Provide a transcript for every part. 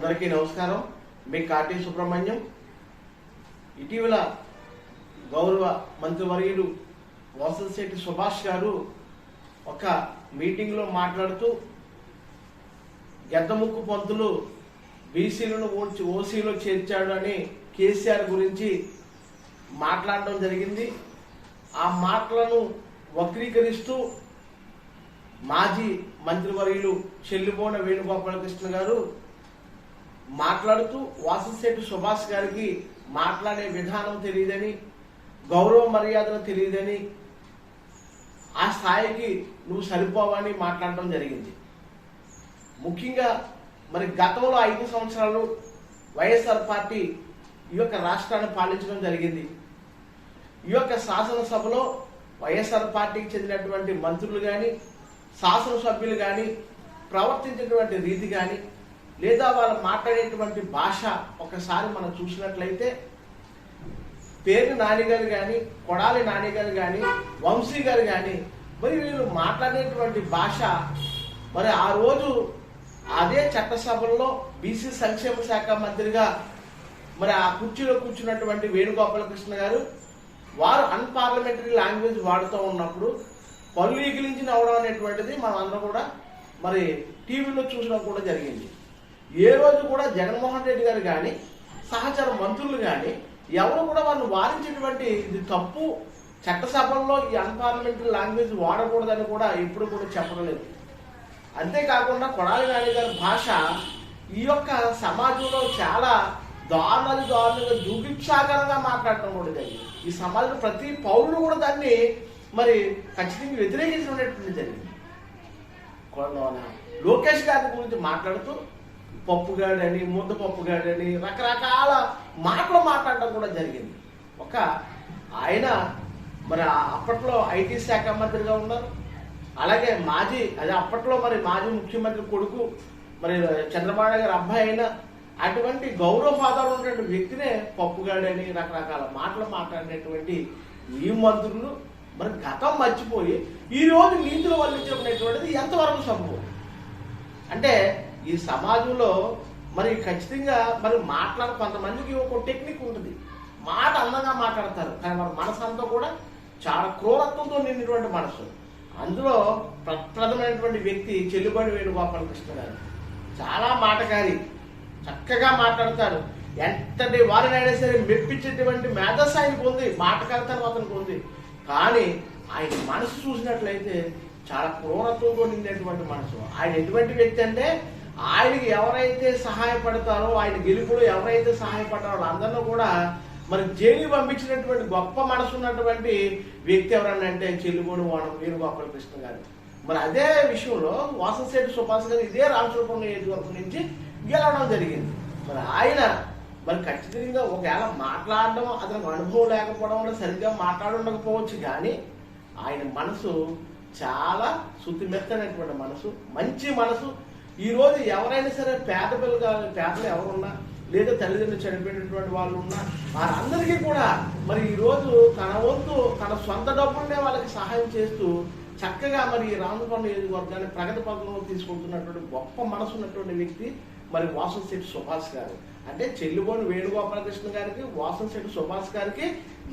అందరికీ నమస్కారం. మీ కాటి సుబ్రహ్మణ్యం. ఇటీవల గౌరవ మంత్రివర్యులు వాసంశెట్టి సుభాష్ గారు ఒక మీటింగ్లో మాట్లాడుతూ గెద్దముక్కు పంతులు బీసీలను ఓడ్చి ఓసీలో చేర్చాడు అని కేసీఆర్ గురించి మాట్లాడడం జరిగింది. ఆ మాటలను వక్రీకరిస్తూ మాజీ మంత్రివర్యులు చెల్లిపోన వేణుగోపాలకృష్ణ గారు మాట్లాడుతూ వాసంశెట్టి సుభాష్ గారికి మాట్లాడే విధానం తెలియదని గౌరవ మర్యాదలు తెలియదని ఆ స్థాయికి నువ్వు సరిపోవని మాట్లాడటం జరిగింది. ముఖ్యంగా మరి గతంలో ఐదు సంవత్సరాలు వైఎస్ఆర్ పార్టీ ఈ యొక్క రాష్ట్రాన్ని పాలించడం జరిగింది. ఈ యొక్క శాసనసభలో వైఎస్ఆర్ పార్టీకి చెందినటువంటి మంత్రులు కానీ శాసనసభ్యులు కానీ ప్రవర్తించినటువంటి రీతి కానీ లేదా వాళ్ళు మాట్లాడేటువంటి భాష ఒకసారి మనం చూసినట్లయితే పేరు నాని గారు కానీ కొడాలి నాని గారు కానీ వంశీ గారు కానీ మరి వీళ్ళు మాట్లాడేటువంటి భాష మరి ఆ రోజు అదే చట్టసభల్లో బీసీ సంక్షేమ శాఖ మంత్రిగా మరి ఆ కుర్చీలో కూర్చున్నటువంటి వేణుగోపాలకృష్ణ గారు వారు అన్పార్లమెంటరీ లాంగ్వేజ్ వాడుతూ ఉన్నప్పుడు పళ్ళు ఈగిలించి నవ్వడం అనేటువంటిది మనం అందరం కూడా మరి టీవీలో చూసడం కూడా జరిగింది. ఏ రోజు కూడా జగన్మోహన్ రెడ్డి గారు కానీ సహచర మంత్రులు కానీ ఎవరు కూడా వాళ్ళు వారించేటువంటి ఇది తప్పు. చట్టసభల్లో ఈ అన్పార్లమెంటరీ లాంగ్వేజ్ వాడకూడదని కూడా ఎప్పుడు కూడా చెప్పడం లేదు. అంతేకాకుండా కొడాలి నాయుడు గారి భాష ఈ యొక్క సమాజంలో చాలా దారుణాలు దారుణంగా జుగుప్సాకరంగా మాట్లాడటం కూడా జరిగింది. ఈ సమాజంలో ప్రతి పౌరుడు కూడా దాన్ని మరి ఖచ్చితంగా వ్యతిరేకించినటువంటి జరిగింది. లోకేష్ గారి గురించి మాట్లాడుతూ పప్పుగాడని ముద్దపప్పుగాడని రకరకాల మాటలు మాట్లాడడం కూడా జరిగింది. ఒక ఆయన మరి అప్పట్లో ఐటీ శాఖ మంత్రిగా ఉన్నారు. అలాగే మాజీ అదే అప్పట్లో మరి మాజీ ముఖ్యమంత్రి కొడుకు మరి చంద్రబాబు గారి అబ్బాయి అయిన అటువంటి గౌరవ ఫాదర్ ఉన్నటువంటి వ్యక్తినే పప్పుగాడని రకరకాల మాటలు మాట్లాడినటువంటి ఈ మంత్రులు మరి గతం మర్చిపోయి ఈ రోజు నీతులు వల్లించబడినటువంటిది ఎంతవరకు సంభవం? అంటే ఈ సమాజంలో మరి ఖచ్చితంగా మరి మాట్లాడ కొంతమందికి ఒక టెక్నిక్ ఉంటుంది. మాట అందంగా మాట్లాడతారు. కానీ మన మనసు అంతా కూడా చాలా క్రూరత్వంతో నిండినటువంటి మనసు. అందులో ప్రప్రథమైనటువంటి వ్యక్తి చెల్లుబడి వేణుగోపాలకృష్ణ గారు. చాలా మాటకారి. చక్కగా మాట్లాడతారు. ఎంతటి వారినైనా సరే మెప్పించేటువంటి మేధస్సు ఆయనకు ఉంది మాటకారితనం అతనికి ఉంది కానీ ఆయన మనసు చూసినట్లయితే చాలా క్రూరత్వంతో నిండినటువంటి మనసు. ఆయన ఎటువంటి వ్యక్తి అంటే ఆయనకి ఎవరైతే సహాయపడతారో ఆయన గెలుపులో ఎవరైతే సహాయపడతారో వాళ్ళందరినీ కూడా మరి జైలు పంపించినటువంటి గొప్ప మనసు ఉన్నటువంటి వ్యక్తి ఎవరన్నా అంటే వాణం వాడం వేణుగోపాలకృష్ణ గారు. మరి అదే విషయంలో వాసంశెట్టి సుభాష్ గారు ఇదే రామచూపం నియోజకవర్గం నుంచి గెలవడం జరిగింది. మరి ఆయన మరి ఖచ్చితంగా ఒకవేళ మాట్లాడడం అతనికి అనుభవం లేకపోవడం వల్ల సరిగ్గా మాట్లాడుండకపోవచ్చు కానీ ఆయన మనసు చాలా శుద్ధిమెత్తనటువంటి మనసు మంచి మనసు ఈరోజు ఎవరైనా సరే పేద పిల్లలు పేదలు ఎవరున్నా లేదా తల్లిదండ్రులు చనిపోయినటువంటి వాళ్ళు ఉన్నా వారందరికీ కూడా మరి ఈరోజు తన వంతు తన సొంత డబ్బులనే వాళ్ళకి సహాయం చేస్తూ చక్కగా మరి ఈ రామకొండ నియోజకవర్గాన్ని ప్రగతి పథకంలో తీసుకుంటున్నటువంటి గొప్ప మనసు ఉన్నటువంటి వ్యక్తి మరి వాసంశెట్టి సుభాష్ గారు. అంటే చెల్లిబోని వేణుగోపాలకృష్ణ గారికి వాసంశెట్టి సుభాష్ గారికి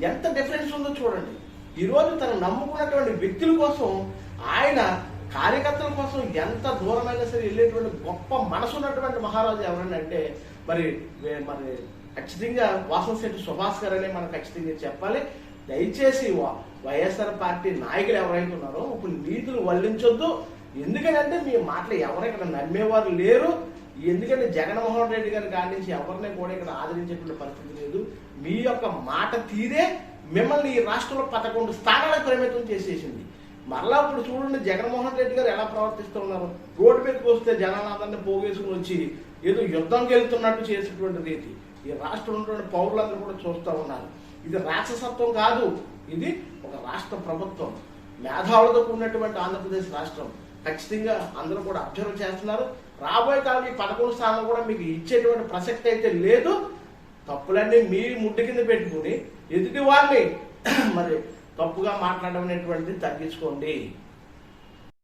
ఎంత డిఫరెన్స్ ఉందో చూడండి. ఈ రోజు తను నమ్ముకున్నటువంటి వ్యక్తుల కోసం ఆయన కార్యకర్తల కోసం ఎంత దూరమైనా సరే వెళ్ళేటువంటి గొప్ప మనసు ఉన్నటువంటి మహారాజు ఎవరన్నా అంటే మరి మరి ఖచ్చితంగా వాసన్ శెట్టి సుభాష్ గారు అనే మనం ఖచ్చితంగా చెప్పాలి. దయచేసి వైఎస్ఆర్ పార్టీ నాయకులు ఎవరైతే ఉన్నారో ఇప్పుడు నీతులు వల్లించొద్దు. ఎందుకంటే మీ మాటలు ఎవరు ఇక్కడ నమ్మేవారు లేరు. ఎందుకంటే జగన్మోహన్ రెడ్డి గారి కాడి నుంచి ఎవరిని కూడా ఇక్కడ ఆదరించేటువంటి పరిస్థితి లేదు. మీ యొక్క మాట తీరే మిమ్మల్ని ఈ రాష్ట్రంలో పదకొండు స్థానాలకు పరిమితం చేసేసింది. మరలా ఇప్పుడు చూడండి జగన్మోహన్ రెడ్డి గారు ఎలా ప్రవర్తిస్తూ ఉన్నారు రోడ్డు మీదకి వస్తే జనాలందరినీ పోగేసుకుని వచ్చి ఏదో యుద్ధంకి వెళ్తున్నట్టు చేసేటువంటి రీతి. ఈ రాష్ట్రంలోని ఉన్నటువంటి పౌరులందరూ కూడా చూస్తూ ఉన్నారు. ఇది రాక్షసత్వం కాదు. ఇది ఒక రాష్ట్ర ప్రభుత్వం. మేధావులతో కూడినటువంటి ఆంధ్రప్రదేశ్ రాష్ట్రం. ఖచ్చితంగా అందరూ కూడా అబ్జర్వ్ చేస్తున్నారు. రాబోయే కాలం ఈ పదకొండు స్థానం కూడా మీకు ఇచ్చేటువంటి ప్రసక్తి అయితే లేదు. తప్పులన్నీ మీ ముడ్డు కింద పెట్టుకుని ఎదుటి వాళ్ళని మరి తప్పుగా మాట్లాడడం అనేటువంటిది తగ్గించుకోండి.